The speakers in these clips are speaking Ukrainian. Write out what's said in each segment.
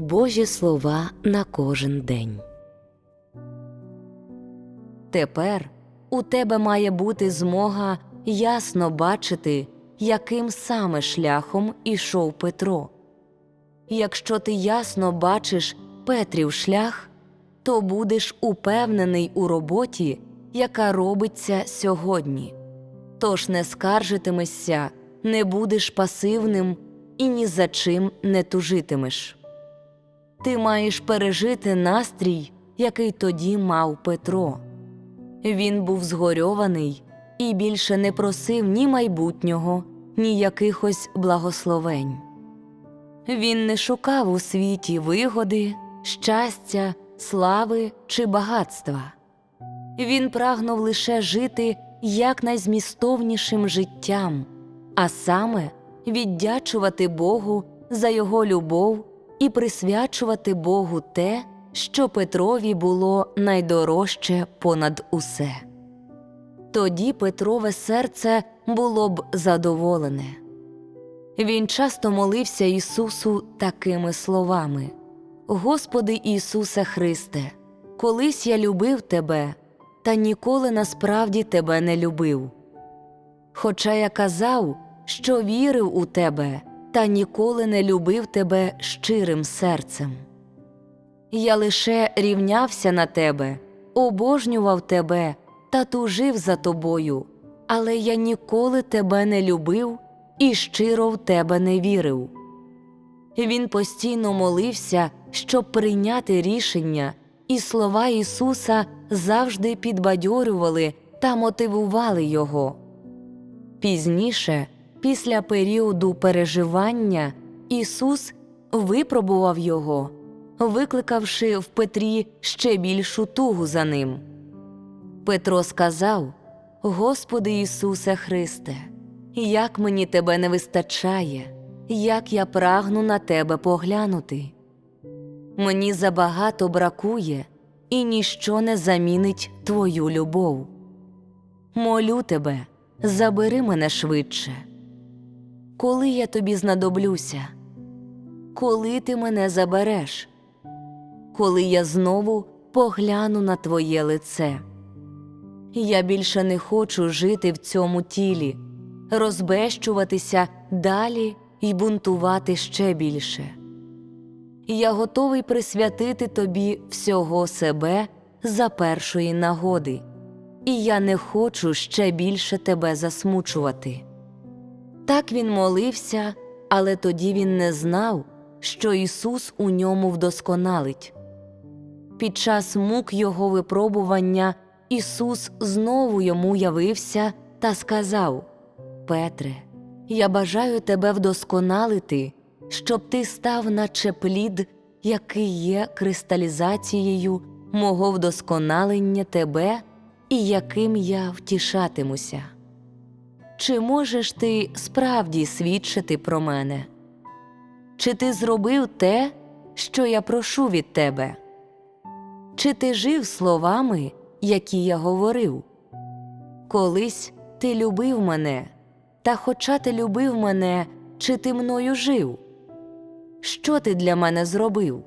Божі слова на кожен день. Тепер у тебе має бути змога ясно бачити, яким саме шляхом ішов Петро. Якщо ти ясно бачиш Петрів шлях, то будеш упевнений у роботі, яка робиться сьогодні. Тож не скаржитимешся, не будеш пасивним і ні за чим не тужитимеш. Ти маєш пережити настрій, який тоді мав Петро. Він був згорьований і більше не просив ні майбутнього, ні якихось благословень. Він не шукав у світі вигоди, щастя, слави чи багатства. Він прагнув лише жити якнайзмістовнішим життям, а саме віддячувати Богу за його любов і присвячувати Богу те, що Петрові було найдорожче понад усе. Тоді Петрове серце було б задоволене. Він часто молився Ісусу такими словами: Господи Ісусе Христе, колись я любив Тебе, та ніколи насправді Тебе не любив. Хоча я казав, що вірив у Тебе, та ніколи не любив Тебе щирим серцем. Я лише рівнявся на Тебе, обожнював Тебе та тужив за Тобою, але я ніколи Тебе не любив і щиро в Тебе не вірив. Він постійно молився, щоб прийняти рішення, і слова Ісуса завжди підбадьорювали та мотивували Його. Пізніше, після періоду переживання, Ісус випробував його, викликавши в Петрі ще більшу тугу за ним. Петро сказав: Господи Ісусе Христе, як мені Тебе не вистачає, як я прагну на Тебе поглянути. Мені забагато бракує, і ніщо не замінить Твою любов. Молю тебе, забери мене швидше. Коли я тобі знадоблюся, коли ти мене забереш, коли я знову погляну на твоє лице. Я більше не хочу жити в цьому тілі, розбещуватися далі і бунтувати ще більше. Я готовий присвятити тобі всього себе за першої нагоди, і я не хочу ще більше тебе засмучувати. Так він молився, але тоді він не знав, що Ісус у ньому вдосконалить. Під час мук його випробування Ісус знову йому явився та сказав: Петре, я бажаю тебе вдосконалити, щоб ти став, наче плід, який є кристалізацією мого вдосконалення тебе і яким я втішатимуся. Чи можеш ти справді свідчити про мене? Чи ти зробив те, що я прошу від тебе? Чи ти жив словами, які я говорив? Колись ти любив мене, та хоча ти любив мене, чи ти мною жив? Що ти для мене зробив?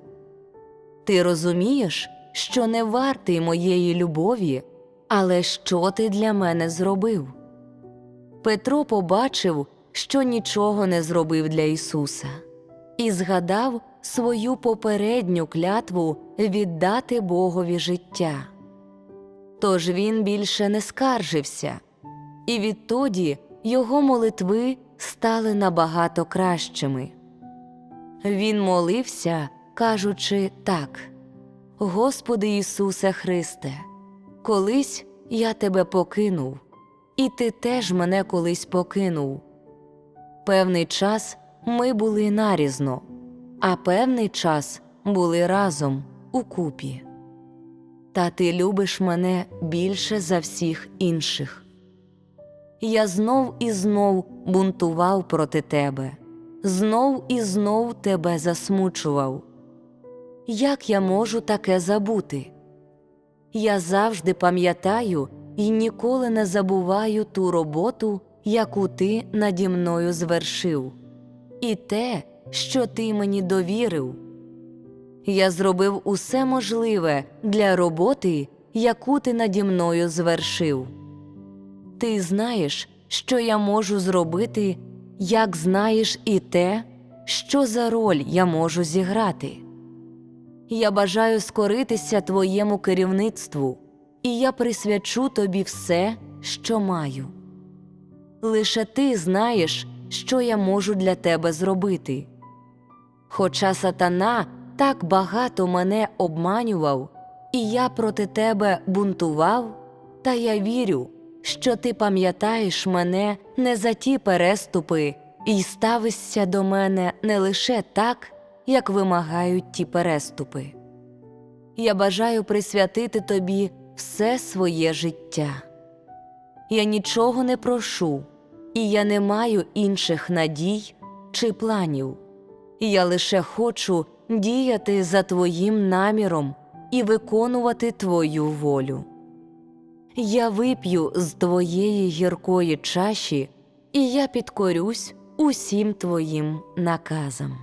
Ти розумієш, що не вартий моєї любові, але що ти для мене зробив? Петро побачив, що нічого не зробив для Ісуса, і згадав свою попередню клятву віддати Богові життя. Тож він більше не скаржився, і відтоді його молитви стали набагато кращими. Він молився, кажучи так: Господи Ісусе Христе, колись я тебе покинув, і ти теж мене колись покинув. Певний час ми були нарізно, а певний час були разом укупі. Та ти любиш мене більше за всіх інших. Я знов і знов бунтував проти тебе, знов і знов тебе засмучував. Як я можу таке забути? Я завжди пам'ятаю і ніколи не забуваю ту роботу, яку ти наді мною звершив, і те, що ти мені довірив. Я зробив усе можливе для роботи, яку ти наді мною звершив. Ти знаєш, що я можу зробити, як знаєш і те, що за роль я можу зіграти. Я бажаю скоритися твоєму керівництву, і я присвячу тобі все, що маю. Лише ти знаєш, що я можу для тебе зробити. Хоча сатана так багато мене обманював, і я проти тебе бунтував, та я вірю, що ти пам'ятаєш мене не за ті переступи і ставишся до мене не лише так, як вимагають ті переступи. Я бажаю присвятити тобі все своє життя. Я нічого не прошу, і я не маю інших надій чи планів. Я лише хочу діяти за твоїм наміром і виконувати твою волю. Я вип'ю з твоєї гіркої чаші, і я підкорюсь усім твоїм наказам.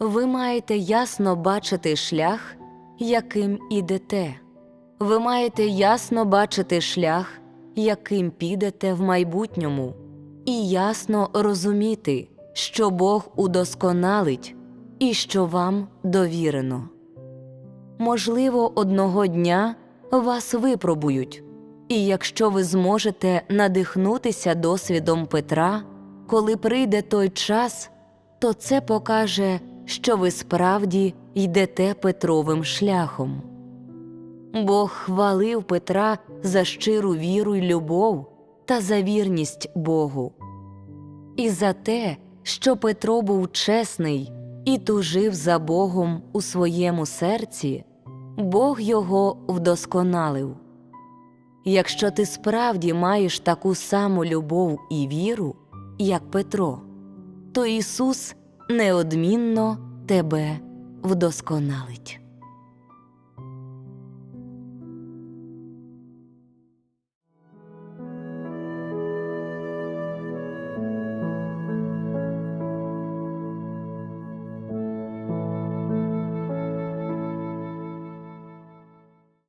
Ви маєте ясно бачити шлях, яким ідете. Ви маєте ясно бачити шлях, яким підете в майбутньому, і ясно розуміти, що Бог удосконалить і що вам довірено. Можливо, одного дня вас випробують, і якщо ви зможете надихнутися досвідом Петра, коли прийде той час, то це покаже, що ви справді йдете Петровим шляхом. Бог хвалив Петра за щиру віру й любов та за вірність Богу, і за те, що Петро був чесний і тужив за Богом у своєму серці, Бог його вдосконалив. Якщо ти справді маєш таку саму любов і віру, як Петро, то Ісус неодмінно тебе вдосконалить.